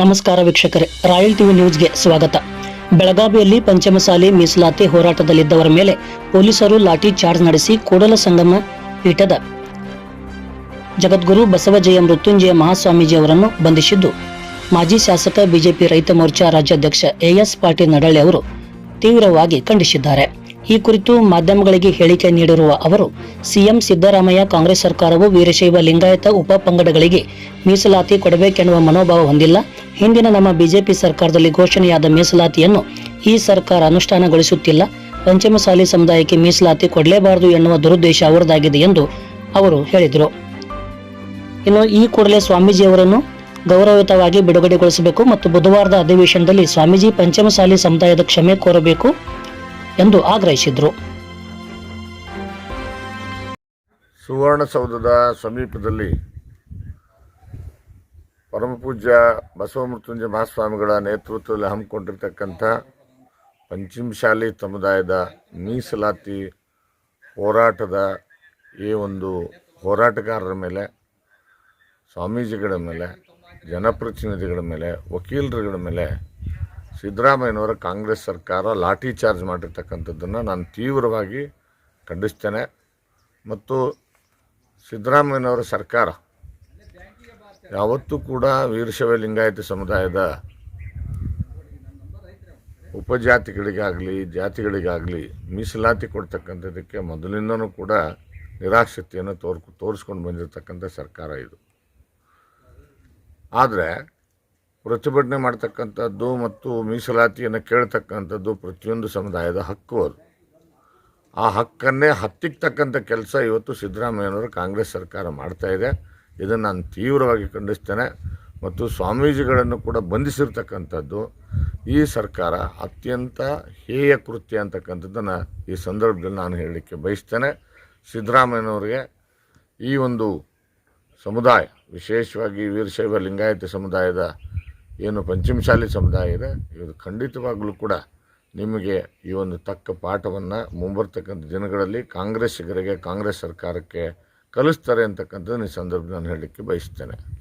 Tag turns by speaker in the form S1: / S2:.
S1: ನಮಸ್ಕಾರ ವೀಕ್ಷಕರೇ, royal TV ನ್ಯೂಸ್ಗೆ ಸ್ವಾಗತ. ಬೆಳಗಾವಿಯಲ್ಲಿ ಪಂಚಮಸಾಲಿ ಮೀಸಲಾತಿ ಹೋರಾಟದಲ್ಲಿದ್ದವರ ಮೇಲೆ ಪೊಲೀಸರು ಲಾಠಿ ಚಾರ್ಜ್ ನಡೆಸಿ ಕೂಡಲ ಸಂಗಮ ಪೀಠದ ಜಗದ್ಗುರು ಬಸವಜಯ ಮೃತ್ಯುಂಜಯ ಮಹಾಸ್ವಾಮೀಜಿ ಅವರನ್ನು ಬಂಧಿಸಿದ್ದು. ಮಾಜಿ ಶಾಸಕ ಬಿಜೆಪಿ ರೈತ ಮೋರ್ಚಾ ರಾಜ್ಯಾಧ್ಯಕ್ಷ ಎಎಸ್ ಪಾಟೀಲ್ ನಡಳ್ಳಿ ಅವರು ತೀವ್ರವಾಗಿ ಖಂಡಿಸಿದ್ದಾರೆ. ಈ ಕುರಿತು ಮಾಧ್ಯಮಗಳಿಗೆ ಹೇಳಿಕೆ ನೀಡಿರುವ ಅವರು, ಸಿಎಂ ಸಿದ್ದರಾಮಯ್ಯ ಕಾಂಗ್ರೆಸ್ ಸರ್ಕಾರವು ವೀರಶೈವ ಲಿಂಗಾಯತ ಉಪ ಪಂಗಡಗಳಿಗೆ ಮೀಸಲಾತಿ ಕೊಡಬೇಕೆನ್ನುವ ಮನೋಭಾವ ಹೊಂದಿಲ್ಲ. ಹಿಂದಿನ ನಮ್ಮ ಬಿಜೆಪಿ ಸರ್ಕಾರದಲ್ಲಿ ಘೋಷಣೆಯಾದ ಮೀಸಲಾತಿಯನ್ನು ಈ ಸರ್ಕಾರ ಅನುಷ್ಠಾನಗೊಳಿಸುತ್ತಿಲ್ಲ. ಪಂಚಮಸಾಲಿ ಸಮುದಾಯಕ್ಕೆ ಮೀಸಲಾತಿ ಕೊಡಲೇಬಾರದು ಎನ್ನುವ ದುರುದ್ದೇಶ ಅವರದಾಗಿದೆ ಎಂದು ಅವರು ಹೇಳಿದರು. ಇನ್ನು ಈ ಕೂಡಲೇ ಸ್ವಾಮೀಜಿಯವರನ್ನು ಗೌರವಯುತವಾಗಿ ಬಿಡುಗಡೆಗೊಳಿಸಬೇಕು ಮತ್ತು ಬುಧವಾರದ ಅಧಿವೇಶನದಲ್ಲಿ ಸ್ವಾಮೀಜಿ ಪಂಚಮಸಾಲಿ ಸಮುದಾಯದ ಕ್ಷಮೆ ಕೋರಬೇಕು. ಎಂದು ಆಗ್ರಹಿಸಿದರು.
S2: ಸುವರ್ಣಸೌಧದ ಸಮೀಪದಲ್ಲಿ ಪರಮಪೂಜ್ಯ ಬಸವಮೃತ್ಯುಂಜಯ ಮಹಾಸ್ವಾಮಿಗಳ ನೇತೃತ್ವದಲ್ಲಿ ಹಮ್ಮಿಕೊಂಡಿರ್ತಕ್ಕಂಥ ಪಂಚಮಶಾಲಿ ಸಮುದಾಯದ ಮೀಸಲಾತಿ ಹೋರಾಟದ ಈ ಒಂದು ಹೋರಾಟಗಾರರ ಮೇಲೆ, ಸ್ವಾಮೀಜಿಗಳ ಮೇಲೆ, ಜನಪ್ರತಿನಿಧಿಗಳ ಮೇಲೆ, ವಕೀಲರುಗಳ ಮೇಲೆ ಸಿದ್ದರಾಮಯ್ಯನವರ ಕಾಂಗ್ರೆಸ್ ಸರ್ಕಾರ ಲಾಠಿ ಚಾರ್ಜ್ ಮಾಡಿರ್ತಕ್ಕಂಥದ್ದನ್ನು ನಾನು ತೀವ್ರವಾಗಿ ಖಂಡಿಸ್ತೇನೆ. ಮತ್ತು ಸಿದ್ದರಾಮಯ್ಯನವರ ಸರ್ಕಾರ ಯಾವತ್ತೂ ಕೂಡ ವೀರಶವ ಲಿಂಗಾಯತ ಸಮುದಾಯದ ಉಪಜಾತಿಗಳಿಗಾಗಲಿ, ಜಾತಿಗಳಿಗಾಗಲಿ ಮೀಸಲಾತಿ ಕೊಡ್ತಕ್ಕಂಥದ್ದಕ್ಕೆ ಮೊದಲಿಂದನೂ ಕೂಡ ನಿರಾಸಕ್ತಿಯನ್ನು ತೋರ್ ತೋರಿಸ್ಕೊಂಡು ಬಂದಿರತಕ್ಕಂಥ ಸರ್ಕಾರ ಇದು. ಆದರೆ ಪ್ರತಿಭಟನೆ ಮಾಡ್ತಕ್ಕಂಥದ್ದು ಮತ್ತು ಮೀಸಲಾತಿಯನ್ನು ಕೇಳ್ತಕ್ಕಂಥದ್ದು ಪ್ರತಿಯೊಂದು ಸಮುದಾಯದ ಹಕ್ಕು ಅದು. ಆ ಹಕ್ಕನ್ನೇ ಹತ್ತಿಕ್ತಕ್ಕಂಥ ಕೆಲಸ ಇವತ್ತು ಸಿದ್ದರಾಮಯ್ಯನವರು ಕಾಂಗ್ರೆಸ್ ಸರ್ಕಾರ ಮಾಡ್ತಾ ಇದೆ. ಇದನ್ನು ನಾನು ತೀವ್ರವಾಗಿ ಖಂಡಿಸ್ತೇನೆ. ಮತ್ತು ಸ್ವಾಮೀಜಿಗಳನ್ನು ಕೂಡ ಬಂಧಿಸಿರ್ತಕ್ಕಂಥದ್ದು ಈ ಸರ್ಕಾರ ಅತ್ಯಂತ ಹೇಯ ಕೃತ್ಯ ಅಂತಕ್ಕಂಥದ್ದನ್ನು ಈ ಸಂದರ್ಭದಲ್ಲಿ ನಾನು ಹೇಳಲಿಕ್ಕೆ ಬಯಸ್ತೇನೆ. ಸಿದ್ದರಾಮಯ್ಯನವರಿಗೆ ಈ ಒಂದು ಸಮುದಾಯ, ವಿಶೇಷವಾಗಿ ವೀರಶೈವ ಲಿಂಗಾಯತ ಸಮುದಾಯದ ಏನು ಪಂಚಮಶಾಲಿ ಸಮುದಾಯ ಇದೆ ಇದು ಖಂಡಿತವಾಗಲೂ ಕೂಡ ನಿಮಗೆ ಈ ಒಂದು ತಕ್ಕ ಪಾಠವನ್ನು ಮುಂಬರ್ತಕ್ಕಂಥ ದಿನಗಳಲ್ಲಿ ಕಾಂಗ್ರೆಸ್ಸಿಗರಿಗೆ, ಕಾಂಗ್ರೆಸ್ ಸರ್ಕಾರಕ್ಕೆ ಕಲಿಸ್ತಾರೆ ಅಂತಕ್ಕಂಥದ್ದು ಈ ಸಂದರ್ಭ ನಾನು ಹೇಳಲಿಕ್ಕೆ ಬಯಸ್ತೇನೆ.